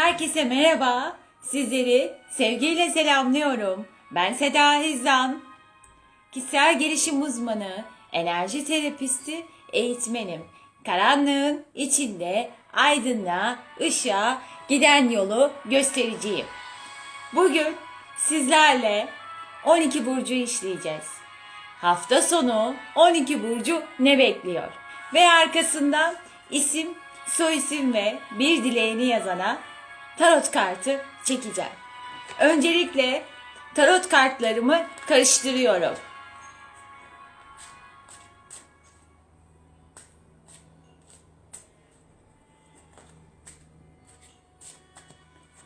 Herkese merhaba. Sizleri sevgiyle selamlıyorum. Ben Seda Hizan. Kişisel gelişim uzmanı, enerji terapisti, eğitmenim. Karanlığın içinde aydınlığa, ışığa giden yolu göstericiyim. Bugün sizlerle 12 burcu işleyeceğiz. Hafta sonu 12 burcu ne bekliyor? Ve arkasından isim, soyisim ve bir dileğini yazana tarot kartı çekeceğim. Öncelikle tarot kartlarımı karıştırıyorum.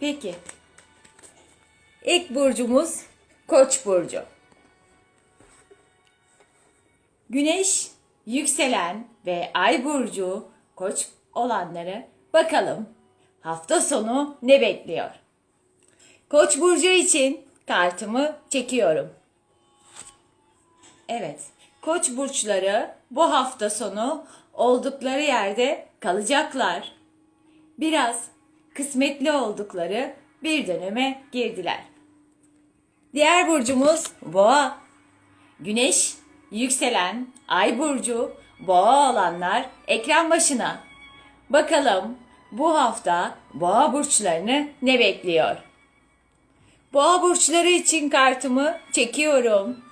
Peki. İlk burcumuz Koç burcu. Güneş, yükselen ve ay burcu Koç olanları bakalım hafta sonu ne bekliyor? Koç burcu için kartımı çekiyorum. Evet, Koç burçları bu hafta sonu oldukları yerde kalacaklar. Biraz kısmetli oldukları bir döneme girdiler. Diğer burcumuz Boğa. Güneş, yükselen, ay burcu, boğa olanlar ekran başına. Bakalım bu hafta boğa burçlarını ne bekliyor? Boğa burçları için kartımı çekiyorum.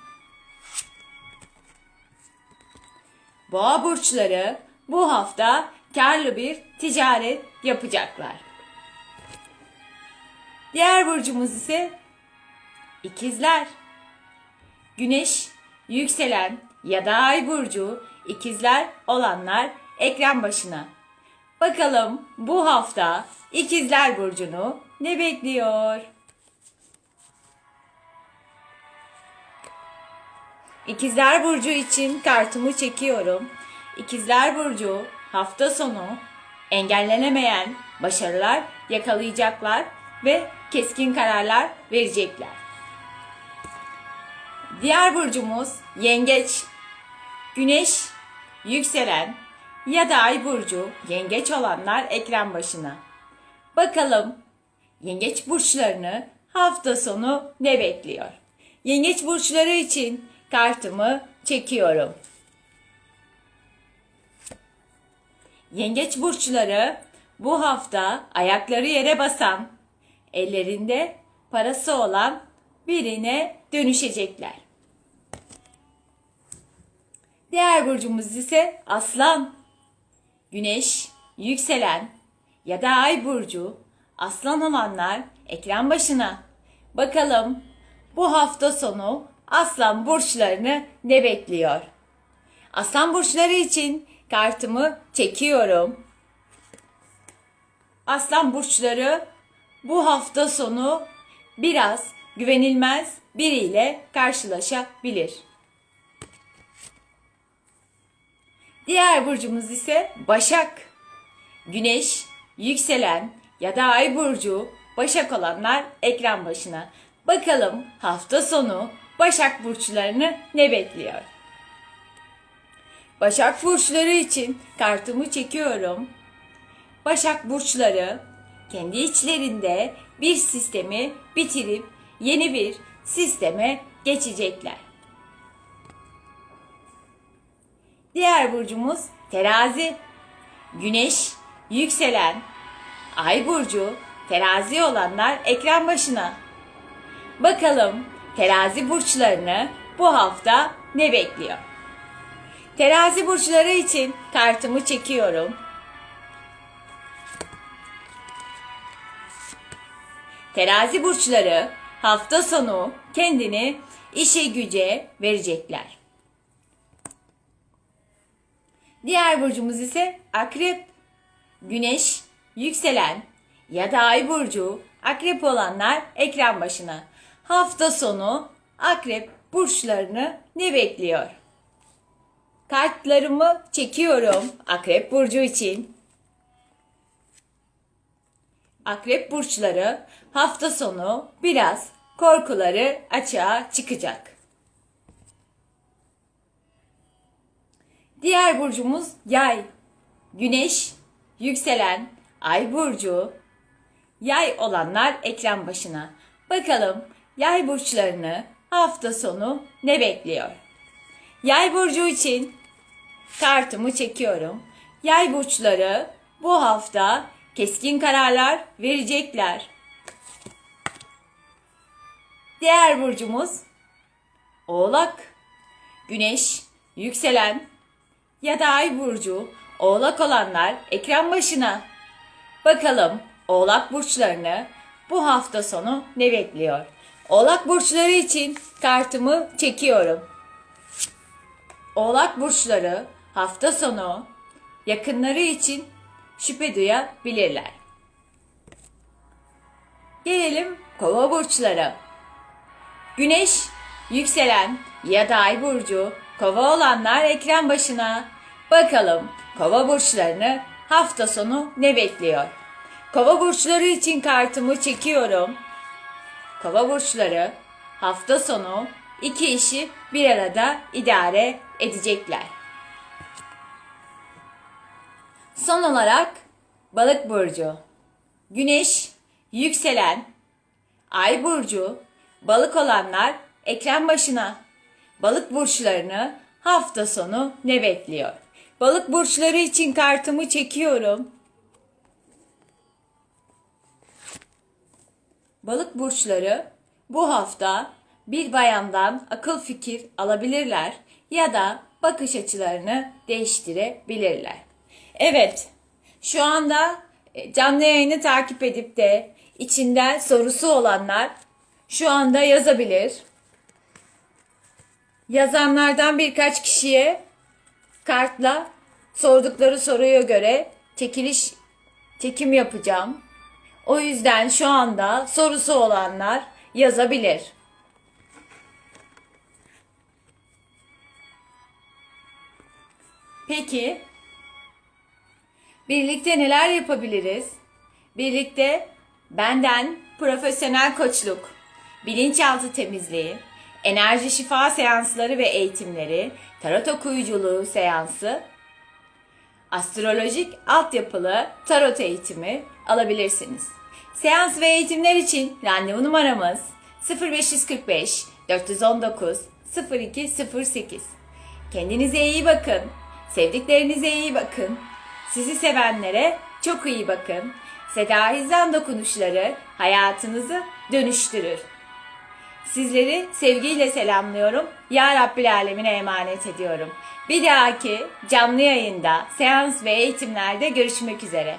Boğa burçları bu hafta karlı bir ticaret yapacaklar. Diğer burcumuz ise ikizler. Güneş, yükselen ya da ay burcu ikizler olanlar ekran başına. Bakalım bu hafta ikizler burcunu ne bekliyor? İkizler Burcu için kartımı çekiyorum. İkizler Burcu hafta sonu engellenemeyen başarılar yakalayacaklar ve keskin kararlar verecekler. Diğer burcumuz Yengeç. Güneş, yükselen ya da ay burcu yengeç olanlar ekran başına. Bakalım yengeç burçlarını hafta sonu ne bekliyor? Yengeç burçları için kartımı çekiyorum. Yengeç burçları bu hafta ayakları yere basan, ellerinde parası olan birine dönüşecekler. Diğer burcumuz ise Aslan. Güneş, yükselen ya da ay burcu Aslan olanlar ekran başına. Bakalım bu hafta sonu Aslan burçlarını ne bekliyor? Aslan burçları için kartımı çekiyorum. Aslan burçları bu hafta sonu biraz güvenilmez biriyle karşılaşabilir. Diğer burcumuz ise Başak. Güneş, yükselen ya da ay burcu Başak olanlar ekran başına. Bakalım hafta sonu Başak burçlarını ne bekliyor? Başak burçları için kartımı çekiyorum. Başak burçları kendi içlerinde bir sistemi bitirip yeni bir sisteme geçecekler. Diğer burcumuz terazi. Güneş, yükselen, ay burcu, terazi olanlar ekran başına. Bakalım terazi burçlarını bu hafta ne bekliyor? Terazi burçları için kartımı çekiyorum. Terazi burçları hafta sonu kendini işe güce verecekler. Diğer burcumuz ise akrep. Güneş, yükselen ya da ay burcu akrep olanlar ekran başına. Hafta sonu akrep burçlarını ne bekliyor? Kartlarımı çekiyorum akrep burcu için. Akrep burçları hafta sonu biraz korkuları açığa çıkacak. Diğer burcumuz yay. Güneş, yükselen, ay burcu, Yay olanlar ekran başına. Bakalım yay burçlarını hafta sonu ne bekliyor? Yay burcu için kartımı çekiyorum. Yay burçları bu hafta keskin kararlar verecekler. Diğer burcumuz Oğlak. Güneş, yükselen ya da ay burcu Oğlak olanlar ekran başına. Bakalım Oğlak burçlarını bu hafta sonu ne bekliyor? Oğlak burçları için kartımı çekiyorum. Oğlak burçları hafta sonu yakınları için şüphe duyabilirler. Gelelim kova burçları. Güneş, yükselen ya da ay burcu kova olanlar ekran başına. Bakalım kova burçlarını hafta sonu ne bekliyor? Kova burçları için kartımı çekiyorum. Kova burçları hafta sonu iki işi bir arada idare edecekler. Son olarak balık burcu. Güneş, yükselen, ay burcu, balık olanlar ekran başına. Balık burçlarını hafta sonu ne bekliyor? Balık burçları için kartımı çekiyorum. Balık burçları bu hafta bir bayandan akıl fikir alabilirler ya da bakış açılarını değiştirebilirler. Evet, şu anda e, canlı yayını takip edip de içinde sorusu olanlar şu anda yazabilir. Yazanlardan birkaç kişiye kartla sordukları soruya göre çekiliş çekim yapacağım. O yüzden şu anda sorusu olanlar yazabilir. Peki birlikte neler yapabiliriz? Birlikte benden profesyonel koçluk, bilinçaltı temizliği, enerji şifa seansları ve eğitimleri, tarot okuyuculuğu seansı, astrolojik altyapılı tarot eğitimi alabilirsiniz. Seans ve eğitimler için randevu numaramız 0545 419 0208. Kendinize iyi bakın. Sevdiklerinize iyi bakın. Sizi sevenlere çok iyi bakın. Seda Hizan dokunuşları hayatınızı dönüştürür. Sizleri sevgiyle selamlıyorum. Ya Rabbil Alemine emanet ediyorum. Bir dahaki canlı yayında, seans ve eğitimlerde görüşmek üzere.